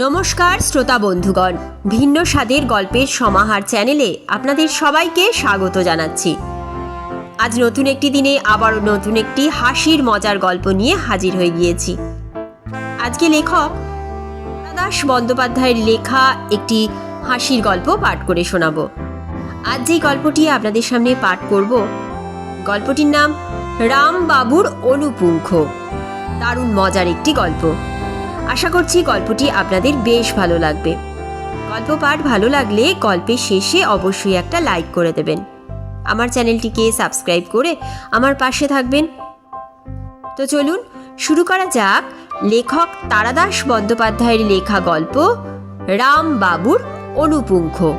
নমস্কার, শ্রোতা বন্ধুগণ। ভিন্ন স্বাদের গল্পের সমাহার চ্যানেলে আপনাদের সবাইকে স্বাগত জানাচ্ছি। আজ নতুন একটি দিনে আবারও নতুন একটি হাসির, মজার গল্প নিয়ে হাজির হয়ে গিয়েছি। আজকে লেখক দাস বন্দ্যোপাধ্যায়ের লেখা একটি হাসির গল্প পাঠ করে শোনাবো। আজ যে গল্পটি আপনাদের সামনে পাঠ করব, গল্পটির নাম রামবাবুর অনুপুঙ্খ। দারুণ মজার একটি গল্প। আশা করছি গল্পটি আপনাদের বেশ ভালো লাগবে। গল্প পাঠ ভালো লাগলে গল্পের শেষে অবশ্যই একটা লাইক করে দেবেন। আমার চ্যানেলটিকে সাবস্ক্রাইব করে আমার পাশে থাকবেন। তো চলুন, শুরু করা যাক লেখক তারাদাস বন্দ্যোপাধ্যায়ের লেখা গল্প রাম বাবুর অনুপুঙ্খ।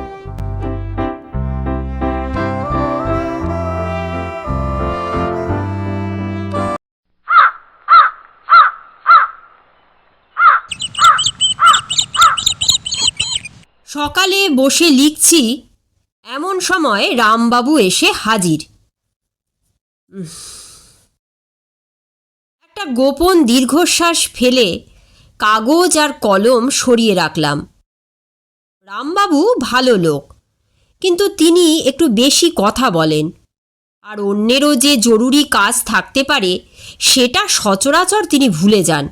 সকালে বসে লিখছি, এমন সময় রামবাবু এসে হাজির। একটা গোপন দীর্ঘশ্বাস ফেলে কাগজ আর কলম সরিয়ে রাখলাম। রামবাবু ভালো লোক, কিন্তু তিনি একটু বেশি কথা বলেন। আর অন্যেরও যে জরুরি কাজ থাকতে পারে, সেটা সচরাচর তিনি ভুলে যান।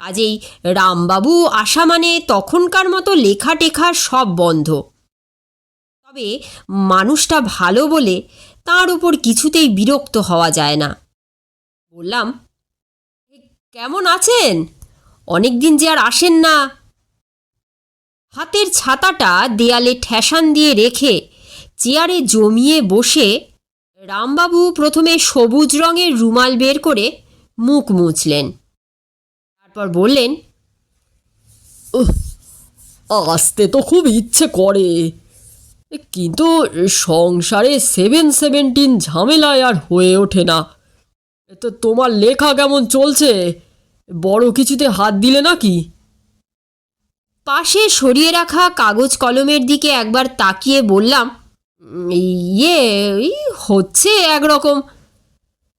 কাজেই রামবাবু আসা মানে তখনকার মতো লেখা টেখা সব বন্ধ। তবে মানুষটা ভালো বলে তার উপর কিছুতেই বিরক্ত হওয়া যায় না। বললাম কেমন আছেন? অনেক দিন যে আর আসেন না। হাতের ছাতাটা দেয়ালে ঠেসান দিয়ে রেখে চেয়ারে জমিয়ে বসে রামবাবু প্রথমে সবুজ রঙের রুমাল বের করে মুখ মুছলেন। তারপর বললেন আসতে তো খুব ইচ্ছে করে। কিন্তু সংসারে সেভেন সেভেন্টিন ঝামেলায় আর হয়ে ওঠে না। তো তোমার লেখা কেমন চলছে? বড় কিছুতে হাত দিলে নাকি? পাশে সরিয়ে রাখা কাগজ কলমের দিকে একবার তাকিয়ে বললাম ইয়ে হচ্ছে একরকম।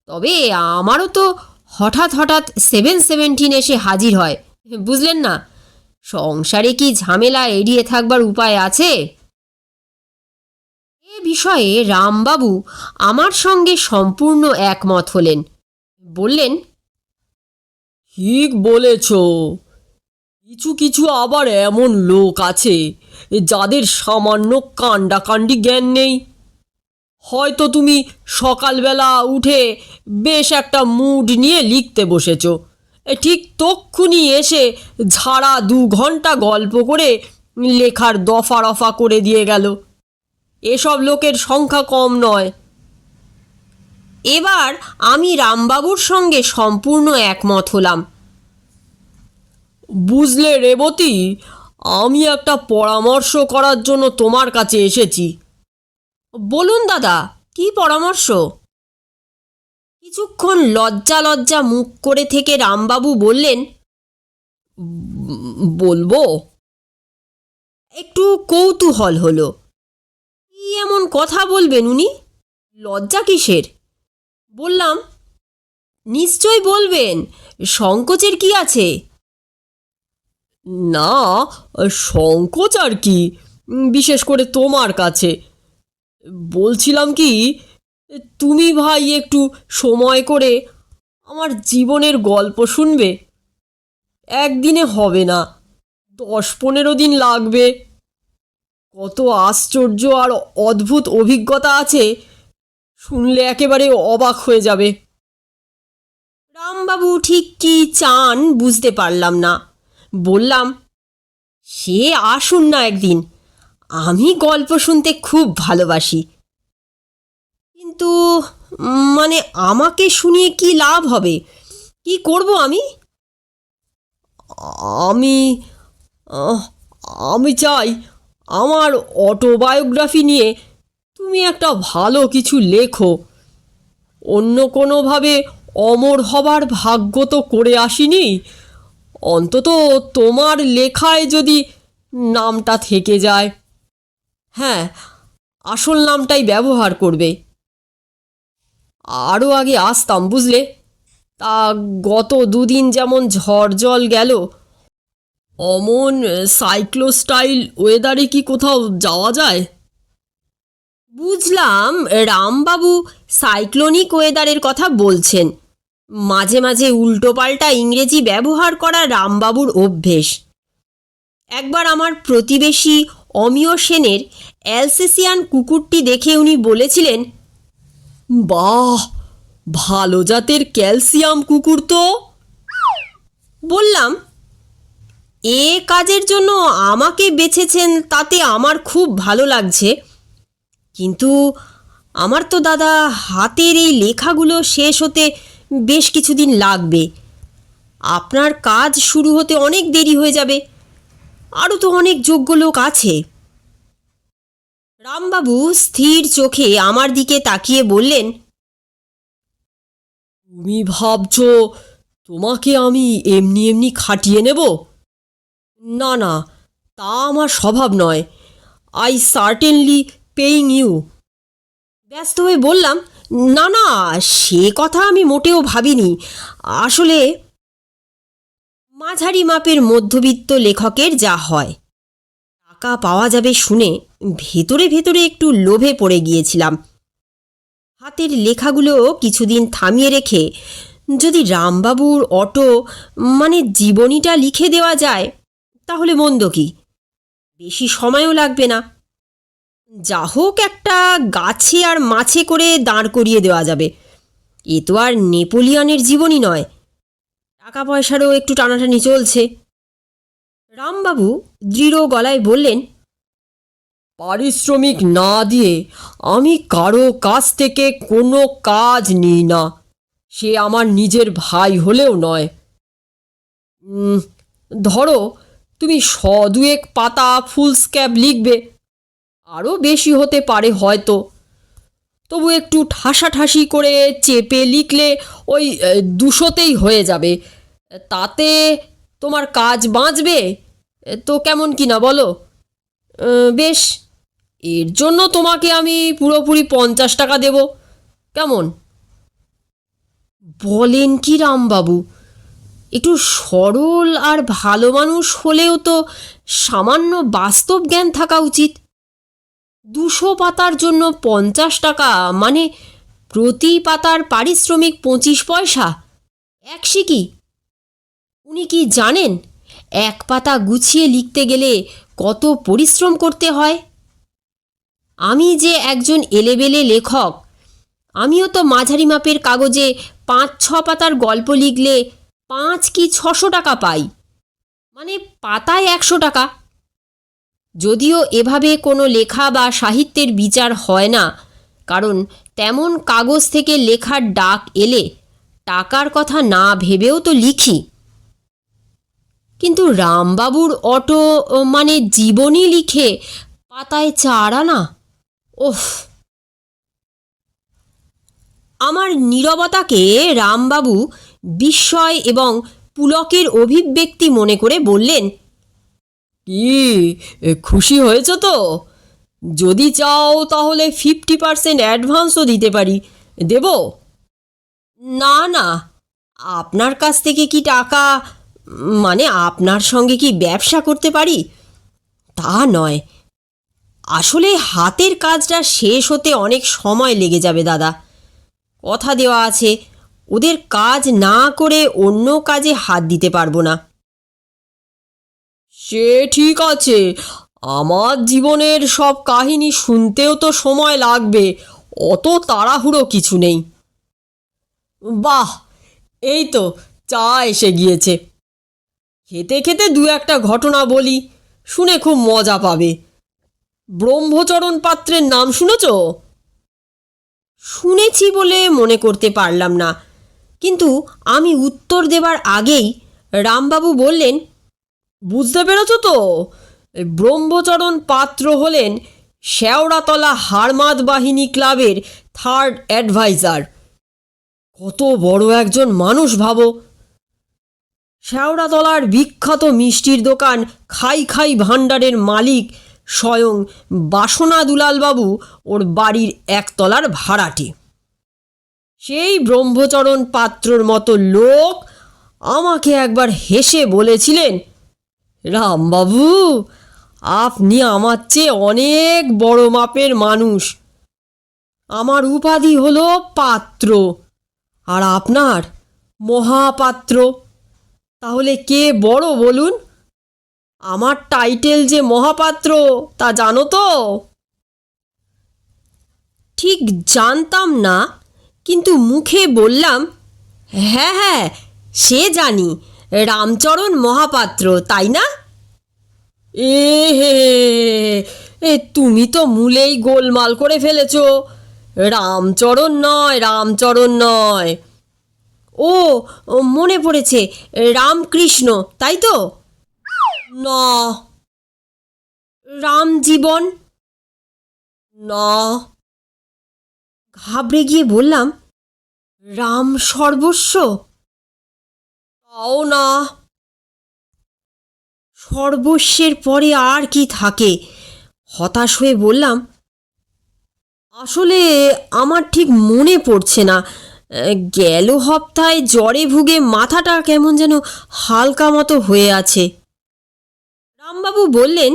তবে আমারও তো হঠাৎ হঠাৎ সেভেন সেভেন্টিন এসে হাজির হয়। বুঝলেন না? সংসারে কি ঝামেলা এড়িয়ে থাকবার উপায় আছে? এ বিষয়ে রামবাবু আমার সঙ্গে সম্পূর্ণ একমত হলেন। বললেন, ঠিক বলেছ। কিছু কিছু আবার এমন লোক আছে যাদের সামান্য কাণ্ডাকাণ্ডি জ্ঞান নেই। হয়তো তুমি সকালবেলা উঠে বেশ একটা মুড নিয়ে লিখতে বসেছ। ঠিক তক্ষুনি এসে ঝাড়া দু ঘণ্টা গল্প করে লেখার দফা রফা করে দিয়ে গেল। এসব লোকের সংখ্যা কম নয়। এবার আমি রামবাবুর সঙ্গে সম্পূর্ণ একমত হলাম। বুঝলে রেবতী, আমি একটা পরামর্শ করার জন্য তোমার কাছে এসেছি। বলুন দাদা, কি পরামর্শ? কিছুক্ষণ লজ্জা লজ্জা মুখ করে থেকে রামবাবু বললেন বলব? একটু কৌতূহল হলো। কি এমন কথা বলবেন উনি? লজ্জা কিসের? বললাম, নিশ্চয় বলবেন, সংকোচের কি আছে? না, সংকোচ আর কি বিশেষ করে তোমার কাছে। বলছিলাম কি, তুমি ভাই একটু সময় করে আমার জীবনের গল্প শুনবে। একদিনে হবে না, দশ পনেরো দিন লাগবে। কত আশ্চর্য আর অদ্ভুত অভিজ্ঞতা আছে, শুনলে একেবারে অবাক হয়ে যাবে। রামবাবু ঠিক কি চান বুঝতে পারলাম না। বললাম, সে আসুন না একদিন আমি গল্প শুনতে খুব ভালোবাসি। কিন্তু মানে আমাকে শুনিয়ে কি লাভ হবে? কি করব আমি? আমি আমি চাই আমার অটোবায়োগ্রাফি নিয়ে তুমি একটা ভালো কিছু লেখো। অন্য কোনোভাবে অমর হবার ভাগ্য তো করে আসিনি। অন্তত তোমার লেখায় যদি নামটা থেকে যায়। হ্যাঁ আসল নামটাই ব্যবহার করবে। আরও আগে আসতাম, বুঝলে? তা গত দুদিন যেমন ঝড় জল গেল, অমন সাইক্লোস্টাইল ওয়েদারে কি কোথাও যাওয়া যায়? বুঝলাম, রামবাবু সাইক্লোনিক ওয়েদারের কথা বলছেন। মাঝে মাঝে উল্টোপাল্টা ইংরেজি ব্যবহার করা রামবাবুর অভ্যেস। একবার আমার প্রতিবেশী অমিয় সেনের অ্যালসেসিয়ান কুকুরটি দেখে উনি বলেছিলেন, বাহ, ভালো জাতের ক্যালসিয়াম কুকুর তো। বললাম, এ কাজের জন্য আমাকে বেছেছেন, তাতে আমার খুব ভালো লাগছে। কিন্তু আমার তো দাদা, হাতের এই লেখাগুলো শেষ হতে বেশ কিছুদিন লাগবে। আপনার কাজ শুরু হতে অনেক দেরি হয়ে যাবে। আরও তো অনেক যোগ্য লোক আছে। রামবাবু স্থির চোখে আমার দিকে তাকিয়ে বললেন, তুমি ভাবছ তোমাকে আমি এমনি এমনি খাটিয়ে নেব? না না, তা আমার স্বভাব নয়। আই সার্টেনলি পেইং ইউ ব্যস্ত হয়ে বললাম, না না, সে কথা আমি মোটেও ভাবিনি। আসলে মাঝারি মাপের মধ্যবিত্ত লেখকের যা হয়। টাকা পাওয়া যাবে শুনে ভেতরে ভেতরে একটু লোভে পড়ে গিয়েছিলাম। হাতের লেখাগুলো কিছুদিন থামিয়ে রেখে যদি রামবাবুর অটো মানে জীবনীটা লিখে দেওয়া যায়, তাহলে মন্দ কি? বেশি সময়ও লাগবে না। যা হোক একটা গাছে আর মাছে করে দাঁড় করিয়ে দেওয়া যাবে। এ তো আর নেপোলিয়নের জীবনই নয়। টাকা পয়সারও একটু টানাটানি চলছে। রামবাবু দৃঢ় গলায় বললেন, পারিশ্রমিক না দিয়ে আমি কারও কাছ থেকে কোনো কাজ নিই না। সে আমার নিজের ভাই হলেও নয়। ধরো তুমি শ দুয়েক পাতা ফুল স্ক্যাপ লিখবে। আরও বেশি হতে পারে হয়তো। তবু একটু ঠাসাঠাসি করে চেপে লিখলে ওই দুশোতেই হয়ে যাবে। তাতে তোমার কাজ বাঁচবে? তো কেমন কি না বলো? বেশ, এর জন্য তোমাকে আমি পুরোপুরি পঞ্চাশ টাকা দেব। কেমন? বলেন কি রামবাবু, একটু সরল আর ভালো মানুষ হলেও তো সামান্য বাস্তব জ্ঞান থাকা উচিত। দুশো পাতার জন্য পঞ্চাশ টাকা মানে প্রতি পাতার পারিশ্রমিক পঁচিশ পয়সা। এক কি? উনি কি জানেন এক পাতা গুছিয়ে লিখতে গেলে কত পরিশ্রম করতে হয়? আমি যে একজন এলেবেলে লেখক, আমিও তো মাঝারি মাপের কাগজে পাঁচ ছ পাতার গল্প লিখলে পাঁচ কি ছশো টাকা পাই? মানে পাতায় একশো টাকা। যদিও এভাবে কোনো লেখা বা সাহিত্যের বিচার হয় না, কারণ তেমন কাগজ থেকে লেখার ডাক এলে টাকার কথা না ভেবেও তো লিখি। কিন্তু রামবাবুর অটো মানে জীবনী লিখে পাতায় চার আনা ওফ! আমার নীরবতাকে রামবাবু বিস্ময় এবং পুলকের অভিব্যক্তি মনে করে বললেন কি? খুশি হয়েছ তো? যদি চাও তাহলে ফিফটি পার্সেন্ট অ্যাডভান্সও দিতে পারি। দেব? না না। আপনার কাছ থেকে কি টাকা মানে আপনার সঙ্গে কি ব্যবসা করতে পারি? তা নয়। আসলে হাতের কাজটা শেষ হতে অনেক সময় লেগে যাবে, দাদা। কথা দেওয়া আছে, ওদের কাজ না করে অন্য কাজে হাত দিতে পারব না। সে ঠিক আছে। আমার জীবনের সব কাহিনী শুনতেও তো সময় লাগবে, অত তাড়াহুড়ো কিছু নেই। বাহ, এই তো, চা এসে গিয়েছে। খেতে খেতে দু একটা ঘটনা বলি, শুনে খুব মজা পাবে। ব্রহ্মচরণ পাত্রের নাম শুনেছ? শুনেছি বলে মনে করতে পারলাম না, কিন্তু আমি উত্তর দেবার আগেই রামবাবু বললেন বুঝতে পেরেছ তো? ব্রহ্মচরণ পাত্র হলেন শেওড়াতলা হারমাদ বাহিনী ক্লাবের থার্ড অ্যাডভাইজার কত বড় একজন মানুষ ভাবো। শেওড়াতলার বিখ্যাত মিষ্টির দোকান খাই খাই ভাণ্ডারের মালিক স্বয়ং বাসনা দুলালবাবু ওর বাড়ির একতলার ভাড়াটে। সেই ব্রহ্মচরণ পাত্রর মতো লোক আমাকে একবার হেসে বলেছিলেন রামবাবু আপনি আমার চেয়ে অনেক বড় মাপের মানুষ। আমার উপাধি হলো পাত্র, আর আপনার মহাপাত্র। তাহলে কে বড় বলুন? আমার টাইটেল যে মহাপাত্র, তা জানো তো? ঠিক জানতাম না, কিন্তু মুখে বললাম হ্যাঁ হ্যাঁ সে জানি। রামচরণ মহাপাত্র, তাই না? এ হে, এ তুমি তো মূলেই গোলমাল করে ফেলেছ। রামচরণ নয় রামচরণ নয়। ও মনে পড়েছে, রামকৃষ্ণ, তাই তো? না। রাম জীবন? না। ঘাবড়ে গিয়ে বললাম, রাম সর্বস্ব? তাও না। সর্বস্বের পরে আর কি থাকে? হতাশ হয়ে বললাম, আসলে আমার ঠিক মনে পড়ছে না। গেল হপ্তায় জ্বরে ভুগে মাথাটা কেমন যেন হালকা মতো হয়ে আছে। রামবাবু বললেন,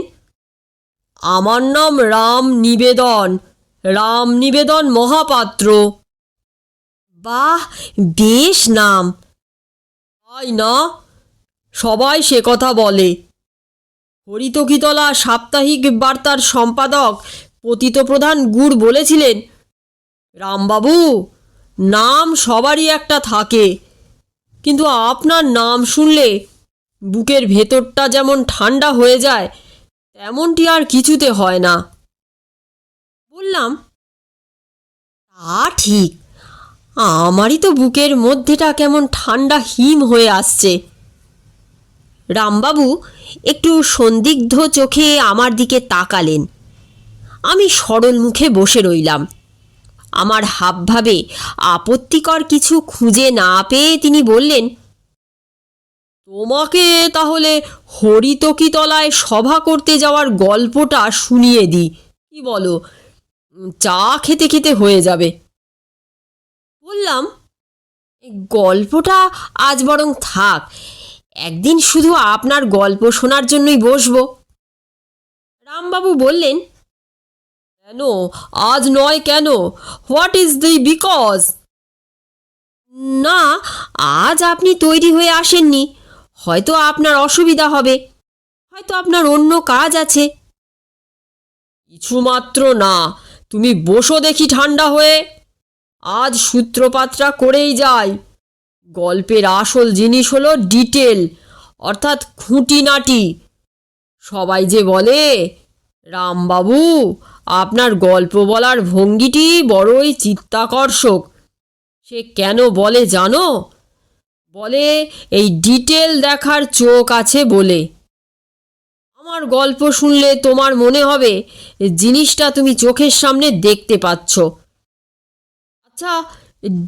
আমার নাম রাম নিবেদন রাম নিবেদন মহাপাত্র। বাহ, বেশ নাম। তাই না? সবাই সে কথা বলে। হরিতকিতলা সাপ্তাহিক বার্তার সম্পাদক পতিতপ্রধান গুড় বলেছিলেন, রামবাবু, নাম সবারই একটা থাকে, কিন্তু আপনার নাম শুনলে বুকের ভেতরটা যেমন ঠান্ডা হয়ে যায়, তেমনটি আর কিছুতে হয় না। বললাম, তা ঠিক। আমারই তো বুকের মধ্যেটা কেমন ঠান্ডা হিম হয়ে আসছে। রামবাবু একটু সন্দিগ্ধ চোখে আমার দিকে তাকালেন। আমি সরল মুখে বসে রইলাম। আমার হাবভাবে আপত্তিকর কিছু খুঁজে না পেয়ে তিনি বললেন, তোমাকে তাহলে হরিতকিতলায় সভা করতে যাওয়ার গল্পটা শুনিয়ে দিই। কি বলো, চা খেতে খেতে হয়ে যাবে। বললাম গল্পটা আজ বরং থাক। একদিন শুধু আপনার গল্প শোনার জন্যই বসবো। রামবাবু বললেন, কেন? আজ নয় কেন? হোয়াট ইজ দি বিকজ না, আজ আপনি তৈরি হয়ে আসেননি। হয়তো আপনার অসুবিধা হবে। হয়তো আপনার অন্য কাজ আছে। কিছুমাত্র না। তুমি বসো দেখি ঠান্ডা হয়ে। আজ সূত্রপাতটা করেই যাই গল্পের আসল জিনিস হলো ডিটেল, অর্থাৎ খুঁটিনাটি। সবাই যে বলে, রামবাবু, আপনার গল্প বলার ভঙ্গিটি বড়ই চিত্তাকর্ষক। সে কেন বলে জানো? বলে, এই ডিটেল দেখার চোখ আছে বলে। আমার গল্প শুনলে তোমার মনে হবে, জিনিসটা তুমি চোখের সামনে দেখতে পাচ্ছ। আচ্ছা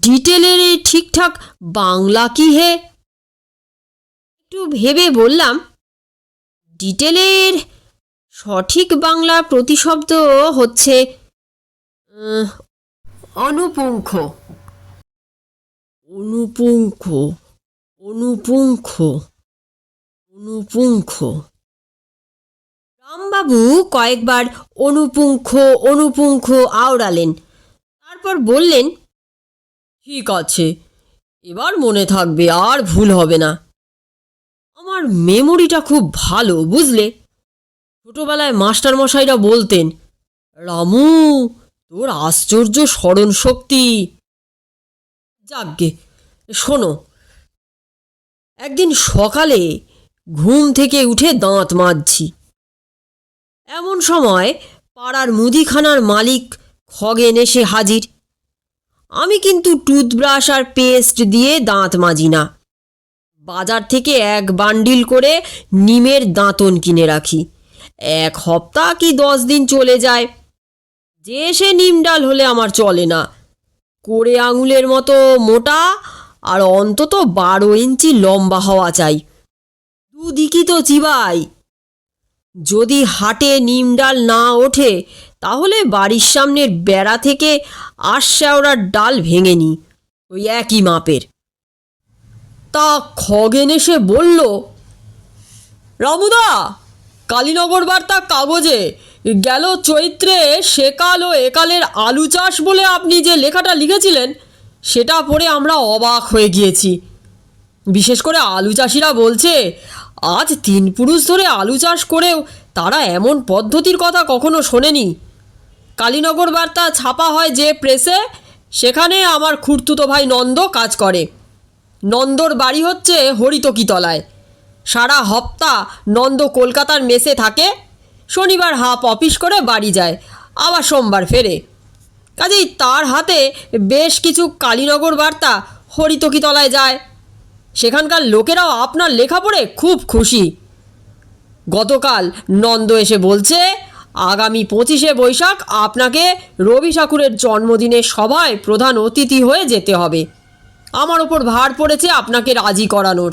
ডিটেলের ঠিকঠাক বাংলা কি হে? একটু ভেবে বললাম, ডিটেলের সঠিক বাংলা প্রতিশব্দ হচ্ছে অনুপুঙ্খ। অনুপুঙ্খ অনুপুঙ্খ অনুপুঙ্খ। রামবাবু কয়েকবার অনুপুঙ্খ অনুপুঙ্খ আওড়ালেন। তারপর বললেন, ঠিক আছে, এবার মনে থাকবে আর ভুল হবে না। আমার মেমোরিটা খুব ভালো, বুঝলে? ছোটবেলায় মাস্টারমশাইরা বলতেন, রামু, তোর আশ্চর্য স্মরণ শক্তি যাকগে, শোনো, একদিন সকালে ঘুম থেকে উঠে দাঁত মাজছি। এমন সময় পাড়ার মুদিখানার মালিক খগেন এসে হাজির। আমি কিন্তু টুথব্রাশ আর পেস্ট দিয়ে দাঁত মাজি না। বাজার থেকে এক বান্ডিল করে নিমের দাঁতন কিনে রাখি। এক সপ্তাহ কি দশ দিন চলে যায়। যে সে নিম ডাল হলে আমার চলে না। করে আঙুলের মতো মোটা আর অন্তত বারো ইঞ্চি লম্বা হওয়া চাই। দুদিকই তো চিবাই। যদি হাটে নিম ডাল না ওঠে তাহলে বাড়ির সামনের বেড়া থেকে আশাওড়ার ডাল ভেঙে নি ওই একই মাপের। তা খগেন এসে বলল, রামুদা, কালীনগর বার্তা কাগজে গেল চৈত্রে সেকাল ও একালের আলু চাষ বলে আপনি যে লেখাটা লিখেছিলেন, সেটা পড়ে আমরা অবাক হয়ে গিয়েছি। বিশেষ করে আলু চাষিরা বলছে, আজ তিন পুরুষ ধরে আলু চাষ করেও তারা এমন পদ্ধতির কথা কখনো শোনেনি। কালীনগর বার্তা ছাপা হয় যে প্রেসে, সেখানে আমার খুড়তুতো ভাই নন্দ কাজ করে। নন্দর বাড়ি হচ্ছে হরিতকিতলায়। সারা হপ্তা নন্দ কলকাতার মেসে থাকে, শনিবার হাফ অফিস করে বাড়ি যায়, আবার সোমবার ফেরে। কাজেই তার হাতে বেশ কিছু কালীনগর বার্তা হরিতকিতলায় যায়। সেখানকার লোকেরাও আপনার লেখা পড়ে খুব খুশি। গতকাল নন্দ এসে বলছে আগামী পঁচিশে বৈশাখ আপনাকে রবি ঠাকুরের জন্মদিনের সভায় প্রধান অতিথি হয়ে যেতে হবে। আমার ওপর ভার পড়েছে আপনাকে রাজি করানোর।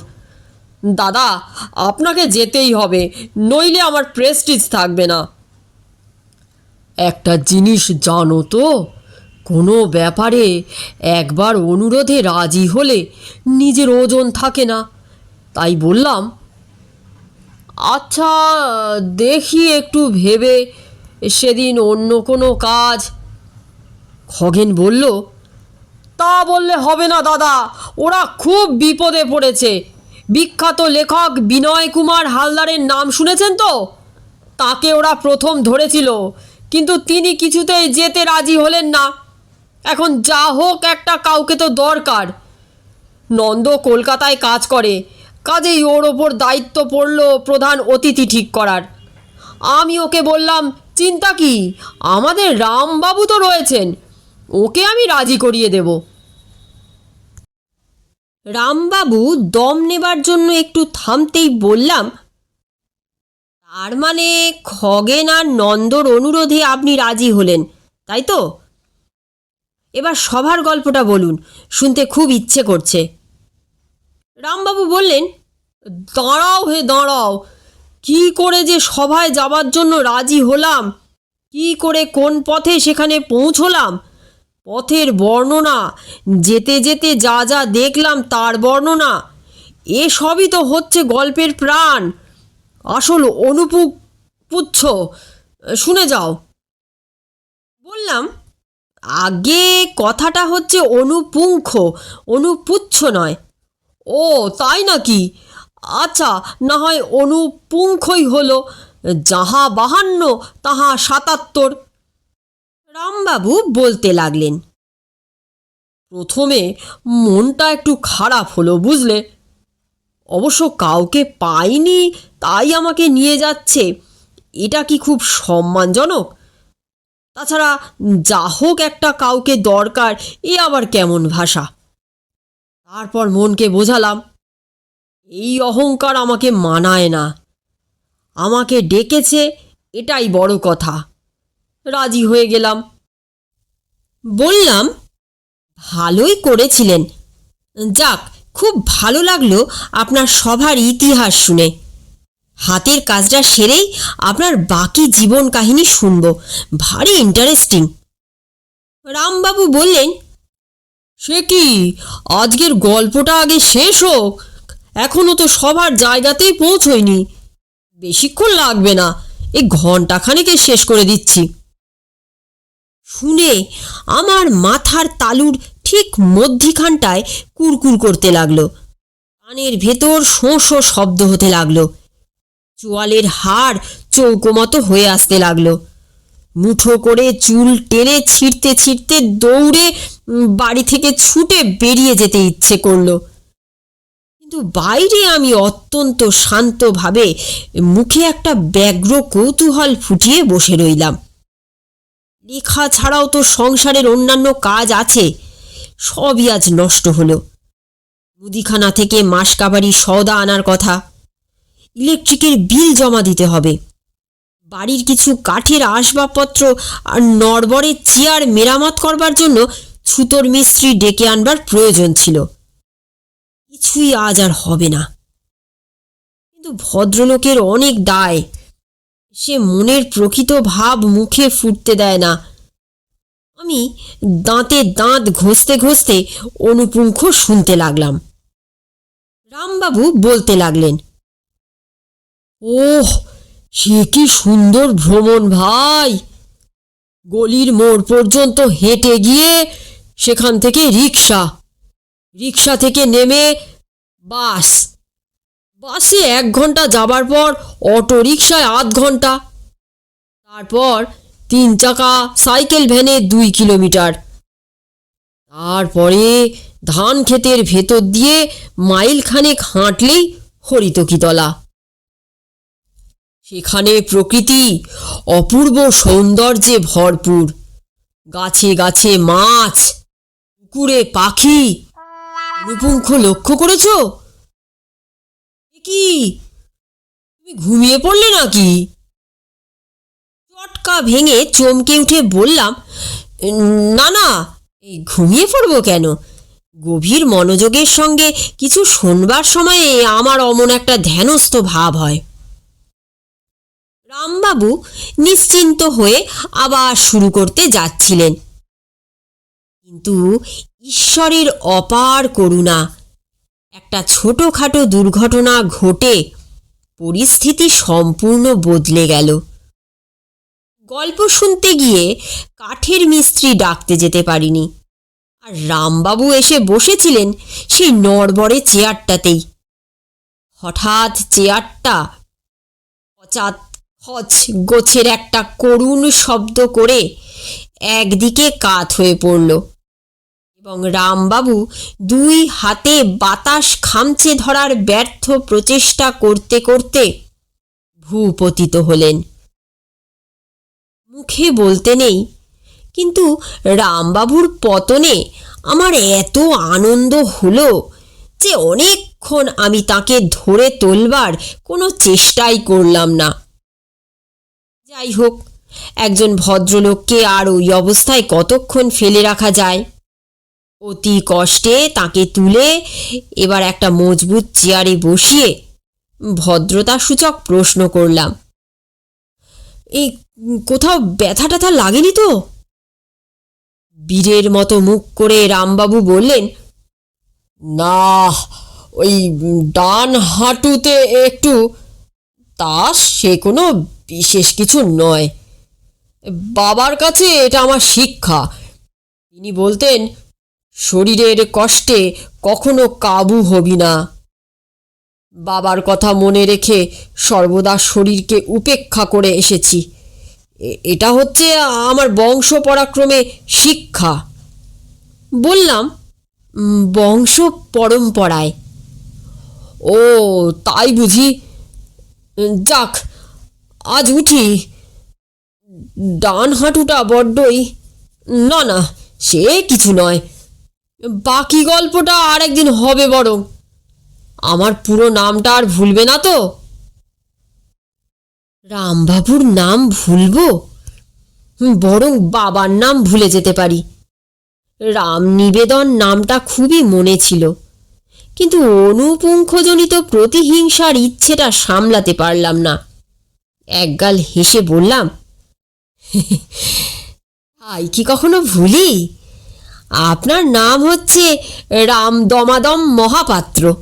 দাদা, আপনাকে যেতেই হবে, নইলে আমার প্রেস্টিজ থাকবে না। একটা জিনিস জানো তো, কোনো ব্যাপারে একবার অনুরোধে রাজি হলে নিজের ওজন থাকে না। তাই বললাম আচ্ছা দেখি একটু ভেবে। সেদিন অন্য কোনো কাজ? খগেন বলল, তা বললে হবে না দাদা, ওরা খুব বিপদে পড়েছে। বিখ্যাত লেখক বিনয় কুমার হালদারের নাম শুনেছেন তো? তাকে ওরা প্রথম ধরেছিল, কিন্তু তিনি কিছুতেই যেতে রাজি হলেন না। এখন যা হোক একটা কাউকে তো দরকার। নন্দ কলকাতায় কাজ করে কাজেই ওর ওপর দায়িত্ব পড়ল প্রধান অতিথি ঠিক করার। আমি ওকে বললাম, চিন্তা কি? আমাদের রামবাবু তো রয়েছেন। ওকে আমি রাজি করিয়ে দেব। রামবাবু দম নেবার জন্য একটু থামতেই বললাম, তার মানে খগেন আর নন্দর অনুরোধে আপনি রাজি হলেন, তাই তো? এবার সভার গল্পটা বলুন, শুনতে খুব ইচ্ছে করছে। রামবাবু বললেন, দাঁড়াও হে, দাঁড়াও। কি করে যে সভায় যাবার জন্য রাজি হলাম, কি করে কোন পথে সেখানে পৌঁছলাম, পথের বর্ণনা, যেতে যেতে যা যা দেখলাম তার বর্ণনা এসবই তো হচ্ছে গল্পের প্রাণ। আসল অনুপু পুচ্ছ, শুনে যাও। বললাম, আগে কথাটা হচ্ছে অনুপুঙ্খ, অনুপুচ্ছ নয়। ও, তাই নাকি? আচ্ছা না হয় অনুপুঙ্খই হলো। যাহা বাহান্ন, তাহা সাতাত্তর। রামবাবু বলতে লাগলেন, প্রথমে মনটা একটু খারাপ হলো, বুঝলে? অবশ্য কাউকে পাইনি, তাই আমাকে নিয়ে যাচ্ছে। এটা কি খুব সম্মানজনক? তাছাড়া যা হোক একটা কাউকে দরকার, এ আবার কেমন ভাষা? তারপর মনকে বোঝালাম, এই অহংকার আমাকে মানায় না। আমাকে ডেকেছে, এটাই বড় কথা। রাজি হয়ে গেলাম। বললাম, ভালোই করেছিলেন। যাক, খুব ভালো লাগল আপনার সভার ইতিহাস শুনে। হাতের কাজটা সেরেই আপনার বাকি জীবন কাহিনী শুনব। ভারী ইন্টারেস্টিং রামবাবু বললেন সে কি? আজকের গল্পটা আগে শেষ হোক। এখনও তো সবার জায়গাতেই পৌঁছয়নি। বেশিক্ষণ লাগবে না। এই ঘন্টাখানেকে শেষ করে দিচ্ছি। শুনে আমার মাথার তালুর ঠিক মধ্যিখানটায় কুরকুর করতে লাগল। কানের ভেতর শোঁ শোঁ শব্দ হতে লাগল। চোয়ালের হাড় চৌকো মতো হয়ে আসতে লাগল। মুঠো করে চুল টেনে ছিঁড়তে ছিঁড়তে দৌড়ে বাড়ি থেকে ছুটে বেরিয়ে যেতে ইচ্ছে করল। কিন্তু বাইরে আমি অত্যন্ত শান্তভাবে মুখে একটা ব্যগ্র কৌতূহল ফুটিয়ে বসে রইলাম। লেখা ছাড়াও তো সংসারের অন্যান্য কাজ আছে, সবই আজ নষ্ট হলো। মুদিখানা থেকে মাসকাবারি সওদা আনার কথা, ইলেকট্রিকের বিল জমা দিতে হবে। বাড়ির কিছু কাঠের আসবাবপত্র আর নড়বড়ের চেয়ার মেরামত করবার জন্য ছুতোর মিস্ত্রি ডেকে আনবার প্রয়োজন ছিল। কিছুই আজ আর হবে না। কিন্তু ভদ্রলোকের অনেক দায়। সে মনের প্রকৃত ভাব মুখে ফুটতে দেয় না। আমি দাঁতে দাঁত ঘষতে ঘষতে অনুপুঙ্খ শুনতে লাগলাম। রামবাবু বলতে লাগলেন, ওহ সে কি সুন্দর ভ্রমণ ভাই। গলির মোড় পর্যন্ত হেঁটে গিয়ে সেখান থেকে রিক্সা রিক্সা থেকে নেমে বাস। বাসে এক ঘণ্টা যাবার পর অটো রিক্সায় আধ ঘণ্টা। তারপর তিন চাকা সাইকেল ভ্যানে দুই কিলোমিটার। তারপরে ধান ক্ষেতের ভেতর দিয়ে মাইল খানেক হাঁটলেই হরিতকিতলা। সেখানে প্রকৃতি, অপূর্ব সৌন্দর্যে ভরপুর। গাছে গাছে মাছ, পুকুরে পাখি। অনুপুঙ্খ লক্ষ্য করেছ? কি? তুমি ঘুমিয়ে পড়লে নাকি? চটকা ভেঙে চমকে উঠে বললাম, না না, এই ঘুমিয়ে পড়ব কেন? গভীর মনোযোগের সঙ্গে কিছু শোনবার সময়ে আমার অমন একটা ধ্যানস্থ ভাব হয়। রামবাবু নিশ্চিন্ত হয়ে আবার শুরু করতে যাচ্ছিলেন। কিন্তু ঈশ্বরের অপার করুণা, একটা ছোটোখাটো দুর্ঘটনা ঘটে পরিস্থিতি সম্পূর্ণ বদলে গেল। গল্প শুনতে গিয়ে কাঠের মিস্ত্রি ডাকতে যেতে পারিনি। আর রামবাবু এসে বসেছিলেন সেই নড়বড়ে চেয়ারটাতেই। হঠাৎ চেয়ারটা হচাৎ হচ গোছের একটা করুণ শব্দ করে একদিকে কাত হয়ে পড়ল। এবং রামবাবু দুই হাতে বাতাস খামচে ধরার ব্যর্থ প্রচেষ্টা করতে করতে ভূপতিত হলেন। মুখে বলতে নেই, কিন্তু রামবাবুর পতনে আমার এত আনন্দ হলো যে অনেকক্ষণ আমি তাকে ধরে তোলবার কোনো চেষ্টাই করলাম না। যাই হোক, একজন ভদ্রলোককে আর ওই অবস্থায় কতক্ষণ ফেলে রাখা যায়? অতি কষ্টে তাকে তুলে এবার একটা মজবুত চেয়ারে বসিয়ে ভদ্রতা সূচক প্রশ্ন করলাম, এই, কোথাও ব্যথা ট্যাথা লাগেনি তো? বীরের মতো মুখ করে রামবাবু বললেন না ওই ডান হাঁটুতে একটু, তা সে কোনো বিশেষ কিছু নয়। বাবার কাছে এটা আমার শিক্ষা। তিনি বলতেন, শরীরের কষ্টে কখনো কাবু হবি না। বাবার কথা মনে রেখে সর্বদা শরীরকে উপেক্ষা করে এসেছি। এটা হচ্ছে আমার বংশ পরাক্রমে শিক্ষা। বললাম বংশ পরম্পরায়। ও, তাই বুঝি? যাক আজ উঠি। ডান হাঁটুটা বড্ডই। না না, সে কিছু নয়। বাকি গল্পটা আরেকদিন হবে বরং। আমার পুরো নামটা আর ভুলবে না তো। রামবাবুর নাম ভুলবো? বরং বাবার নাম ভুলে যেতে পারি। রাম নিবেদন নামটা খুবই মনে ছিল। কিন্তু অনুপুঙ্খজনিত প্রতিহিংসার ইচ্ছেটা সামলাতে পারলাম না। একগাল হেসে বললাম আই কি কখনো ভুলি? আপনার নাম হচ্ছে রাম দমাদম মহাপাত্র।